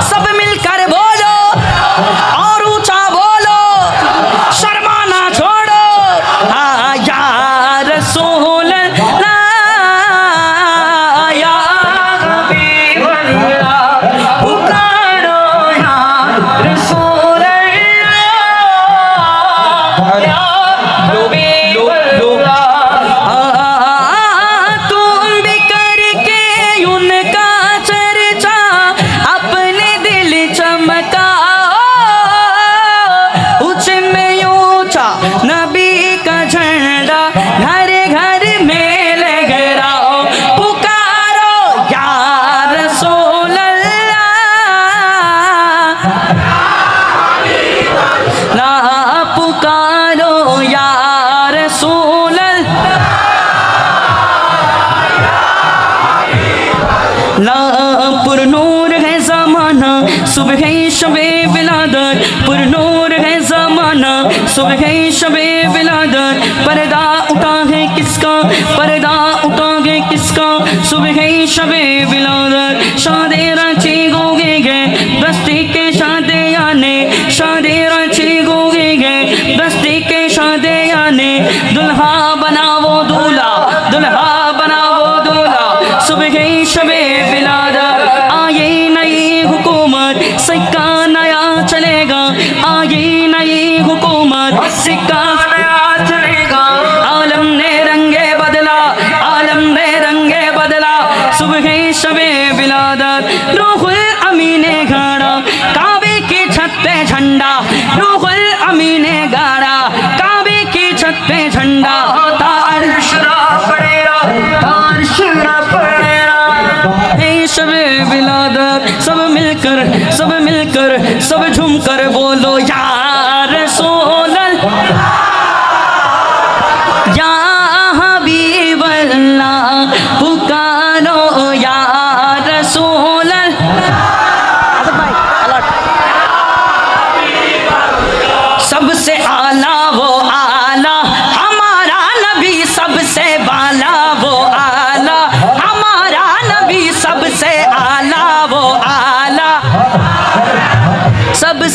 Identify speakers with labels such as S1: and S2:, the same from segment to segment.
S1: सब रसूल पुर नूर है जमाना, सुबह शबे बिलादर। पुर नूर है जमाना, सुबह शबे बिलादर। पर्दा उठा है किसका? पर्दा उठा है किसका? सुबह शबे সেই সব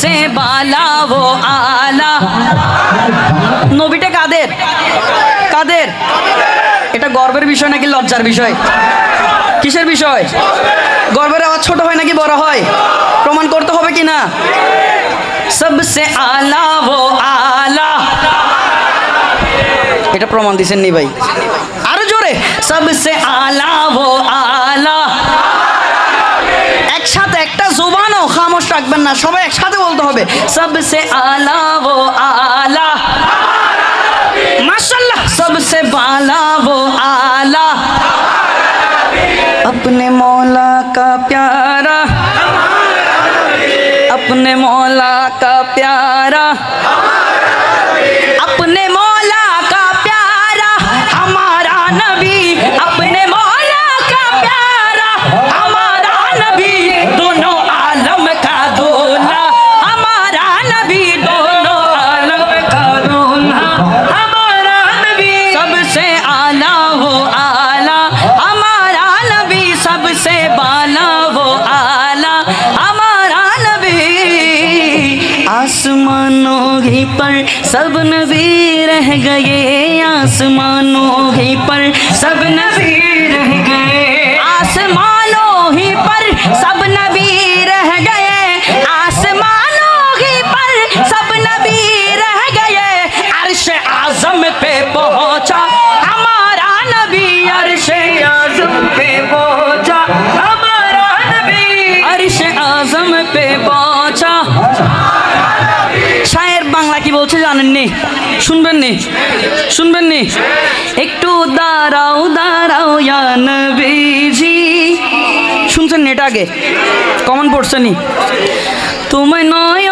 S1: সে বালা ও আলা নবীটা কাদের? কাদের? এটা গর্বের বিষয় নাকি লজ্জার বিষয়? কিসের বিষয়? গর্বের আওয়াজ ছোট হয় নাকি বড় হয়? প্রমাণ করতে হবে কি না সবসে আলা ও আলা। এটা প্রমাণ দিচ্ছেন নি ভাই। আরও জোরে। সবসে আলা ও আলা। একসাথে একটা জোবানও খামোশ রাখবেন না সবাই একসাথে বলতে হবে সবসে আলা ও আলা माशाल्लाह सबसे बाला वो आला अपने मौला का प्यारा अपने मौला का प्यारा अपने मौला का प्यारा हमारा नबी ही पर सब नबी रह गए आसमानों ही पर सब नबी জানেননি শুনবেন নি শুনবেন নি একটু দাঁড়াও দাঁড়াও নবীজি শুনছেন নি এটা আগে? কমন পড়ছে নি তোমায় নয়ন